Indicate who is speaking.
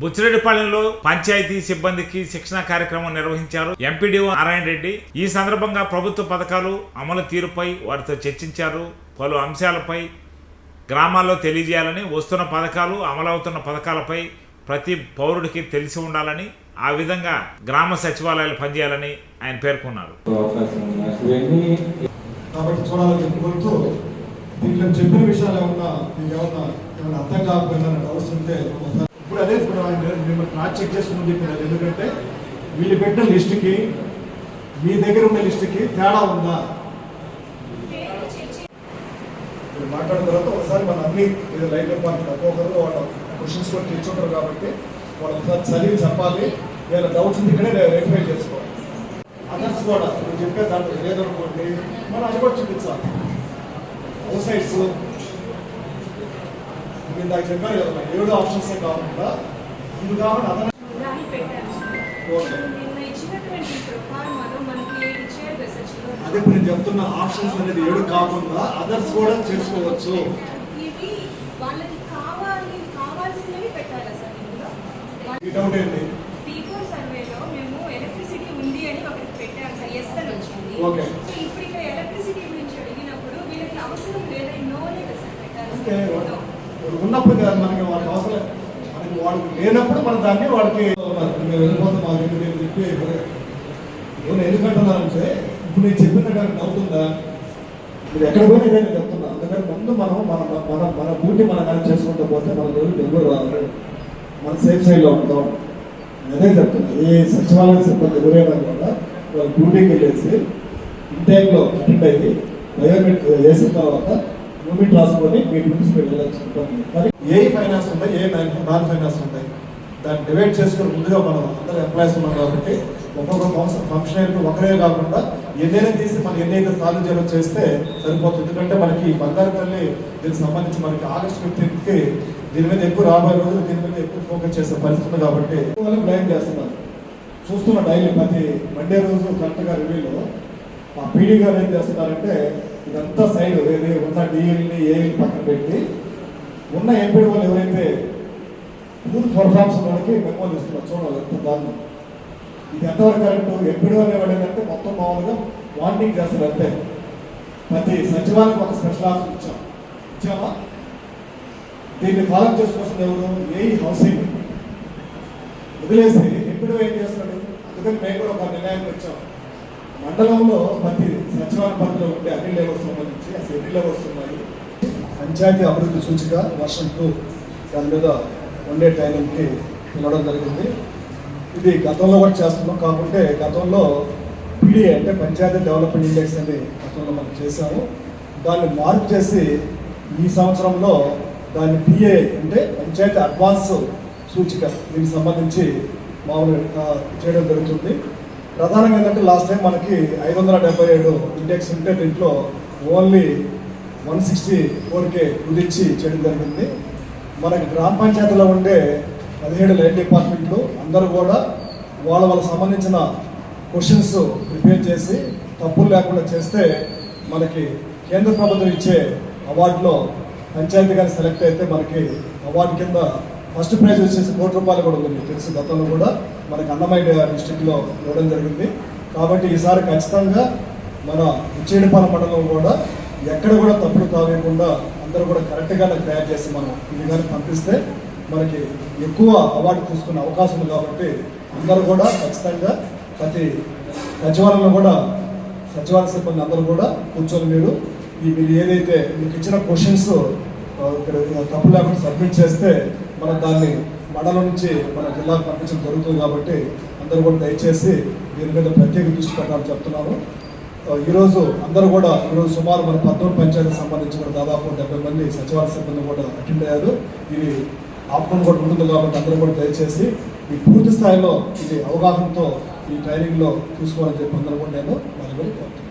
Speaker 1: బుచ్చిరెడ్డిపాళెంలో పంచాయతీ సిబ్బందికి శిక్షణ కార్యక్రమం నిర్వహించారు ఎంపీడీఓ నారాయణ రెడ్డి. ఈ సందర్భంగా ప్రభుత్వ పథకాలు అమలు తీరుపై వారితో చర్చించారు. పలు అంశాలపై గ్రామాల్లో తెలియజేయాలని వస్తున్న పథకాలు అమలవుతున్న పథకాలపై ప్రతి పౌరుడికి తెలిసి ఉండాలని ఆ విధంగా గ్రామ సచివాలయాలు పనిచేయాలని ఆయన పేర్కొన్నారు.
Speaker 2: కాబట్టి చూడాలని దీంట్లో చెప్పిన విషయాలు ఏమన్నా మీకు ఏమన్నా అర్థం కాకపోయినా డౌట్స్ ఉంటే కూడా అదే ఇప్పుడు ఆయన మిమ్మల్ని క్రాస్ చెక్ చేసుకుని చెప్పినారు ఎందుకంటే వీళ్ళు పెట్టిన లిస్టుకి మీ దగ్గర ఉన్న లిస్టుకి తేడా ఉందా? మాట్లాడిన తర్వాత ఒకసారి మన అన్ని ఇది లైట్ డిపార్ట్మెంట్ ఒక్కొక్కరు వాళ్ళ క్వశ్చన్స్ కూడా తెచ్చుంటారు కాబట్టి వాళ్ళు ఒకసారి చదివి చెప్పాలి. ఏదైనా డౌట్స్ ఉంది ఇక్కడే వెరిఫై చేసుకోవాలి. అదర్స్ కూడా నువ్వు చెప్పే దాంట్లో లేదనుకోండి మనం అది కూడా చూపించాలి. అవుట్ సైడ్స్ నాకు చెప్పారు కదా ఏడు ఆప్షన్స్ కాకుండా ఇది అదన
Speaker 3: మెసేజ్లో
Speaker 2: అదే ఇప్పుడు నేను చెప్తున్న ఆప్షన్స్ అనేది ఏడు కాకుండా అదర్స్ కూడా చేసుకోవచ్చు. ఈ డౌట్ ఏంటి? ఓకే.
Speaker 3: ఇప్పుడు ఇక్కడ ఎలక్ట్రిసిటీ గురించి అడిగినప్పుడు వీళ్ళకి అవసరం లేదా? నో లేదా సార్ పెట్టాలి
Speaker 2: ఉన్నప్పుడు కదా మనకి వాళ్ళకి అవసరం. మనకి వాడికి లేనప్పుడు మనం దాన్ని వాడికి మేము వెళ్ళిపోతాం మా దగ్గర నేను చెప్పి నేను ఎందుకంటున్నానంటే ఇప్పుడు నేను చెప్పిన డౌట్ ఉందా? మీరు ఎక్కడ పోయినా ఇదే నేను చెప్తున్నా. అందుకని ముందు మనం మన మన మన డ్యూటీ మనం కానీ చేసుకుంటూ పోతే మన రోజు డెలివరీ రాదు మన సేఫ్ సైడ్లో ఉంటాం. అదే చెప్తున్నా. ఏ సచివాలయ సిబ్బంది ఎవరైనా కూడా వాళ్ళ డ్యూటీకి వెళ్ళేసి ఇంటైంలో అటెండ్ అయ్యి బయోమెట్రిక్ వేసిన తర్వాత యూనిట్ రాసుకొని మీ డ్యూటీస్ మీరు వెళ్ళచ్చు ఏ ఫైనాన్స్ ఉన్నాయి ఏ నాన్ ఫైనాన్స్ ఉంటాయి? దాన్ని డివైడ్ చేసుకుని ముందుగా మనం అందరూ ఎంప్లాయీస్ ఉన్నాం కాబట్టి ఒక్కొక్క ఫంక్షన్ ఒకరే కాకుండా ఎన్నైనా తీసి మనం ఎన్నైతే సాల్వ్ చేయడం చేస్తే సరిపోతుంది. ఎందుకంటే మనకి ఈ బంగారు తల్లి దీనికి సంబంధించి మనకి ఆగస్ట్ ఫిఫ్టీన్త్కి దీని మీద ఎక్కువ రాబోయే రోజులు దీని మీద ఎక్కువ ఫోకస్ చేసే పరిస్థితి కాబట్టి వాళ్ళు బ్లైమ్ చేస్తున్నారు. చూస్తున్న డైలీ ప్రతి మండే రోజు కరెక్ట్గా రివ్యూలో ఆ పీడీ గారు ఏం చేస్తున్నారంటే ఇదంతా సైడ్ ఏది ఉన్న డిఎల్ని ఏఎల్ని పక్కన పెట్టి ఉన్న ఎంపీడీ వాళ్ళు ఎవరైతే పూర్ పర్ఫార్మ్స్ వాళ్ళకి మెమోలు ఇస్తున్నారు చూడాలి ఎంత దారుణం. ఇది ఎంతవరకు కరెక్ట్ ఎంపీడీ వాళ్ళు ఏమంటే మొత్తం మామూలుగా వార్నింగ్ చేస్తారు అంతే. ప్రతి సచివాలయం ఒక స్పెషల్ ఆఫీస్ ఇచ్చాం. ఇచ్చామా? దీన్ని ఫాలో చేసుకోవాల్సిన ఎవరు? ఏ హౌసింగ్ వదిలేసి ఎప్పుడు ఏం చేస్తాడు అందుకని మేము కూడా ఒక నిర్ణయానికి వచ్చాం. మండలంలో ప్రతి సచివాలయ పరిధిలో ఉండే అన్ని లెవెల్స్ సంబంధించి అసలు ఎన్ని లెవెల్స్ ఉన్నాయి? పంచాయతీ అభివృద్ధి సూచిక వర్షన్ టూ దాని మీద వన్ డే ట్రైనింగ్కి పిలవడం జరిగింది. ఇది గతంలో కూడా చేస్తున్నాం. కాకుంటే గతంలో పీడిఏ అంటే పంచాయతీ డెవలప్మెంట్ ఇండెక్స్ అని గతంలో మనం చేశాము. దాన్ని మార్పు చేసి ఈ సంవత్సరంలో దాన్ని పిఏ అంటే పంచాయతీ అడ్వాన్స్ సూచిక దీనికి సంబంధించి మామూలు చేయడం జరుగుతుంది. ప్రధానంగా ఏంటంటే లాస్ట్ టైం మనకి ఐదు వందల డెబ్బై ఏడు ఇండెక్స్ ఉంటే దీంట్లో ఓన్లీ వన్ సిక్స్టీ ఫోర్కే కుదిర్చి చేయడం జరిగింది. మనకి గ్రామ పంచాయతీలో ఉండే పదిహేడు లైన్ డిపార్ట్మెంట్లు అందరూ కూడా వాళ్ళ వాళ్ళకి సంబంధించిన క్వశ్చన్స్ ప్రిపేర్ చేసి తప్పులు లేకుండా చేస్తే మనకి కేంద్ర ప్రభుత్వం ఇచ్చే అవార్డులో పంచాయతీ కానీ సెలెక్ట్ అయితే మనకి అవార్డు కింద ఫస్ట్ ప్రైజ్ వచ్చేసి కోటి రూపాయలు కూడా ఉంది మీకు తెలుసు గతంలో కూడా మనకి అన్నమయ్య డిస్టిక్లో ఇవ్వడం జరిగింది. కాబట్టి ఈసారి ఖచ్చితంగా మన ఉచ్చేడిపాల మండలం కూడా ఎక్కడ కూడా తప్పులు తాగకుండా అందరూ కూడా కరెక్ట్గా తయారు చేసి మనం ఇది కానీ పంపిస్తే మనకి ఎక్కువ అవార్డు తీసుకునే అవకాశం ఉంది కాబట్టి అందరూ కూడా ఖచ్చితంగా ప్రతి సచివాలయంలో కూడా సచివాలయ సిబ్బంది అందరూ కూడా కూర్చొని మీరు ఈ మీరు ఏదైతే మీకు ఇచ్చిన క్వశ్చన్స్ ఇక్కడ తప్పు లేకుండా సబ్మిట్ చేస్తే మనం దాన్ని మండలం నుంచి మన జిల్లాకు పంపించడం జరుగుతుంది కాబట్టి అందరూ కూడా దయచేసి దీని మీద ప్రత్యేక దృష్టి పెట్టాలని చెప్తున్నాను. ఈరోజు అందరూ కూడా ఈరోజు సుమారు మన పద్మూడు పంచాయతీకి సంబంధించిన దాదాపు డెబ్బై మంది సచివాలయ సిబ్బంది కూడా అటెండ్ అయ్యారు. ఇది ఆఫ్టర్నూన్ కూడా ఉంటుంది కాబట్టి అందరూ కూడా దయచేసి ఈ పూర్తి స్థాయిలో ఇది అవగాహనతో ఈ ట్రైనింగ్లో తీసుకోవాలని చెప్పి అందరూ కూడా నేను మరి కోరుతున్నాను.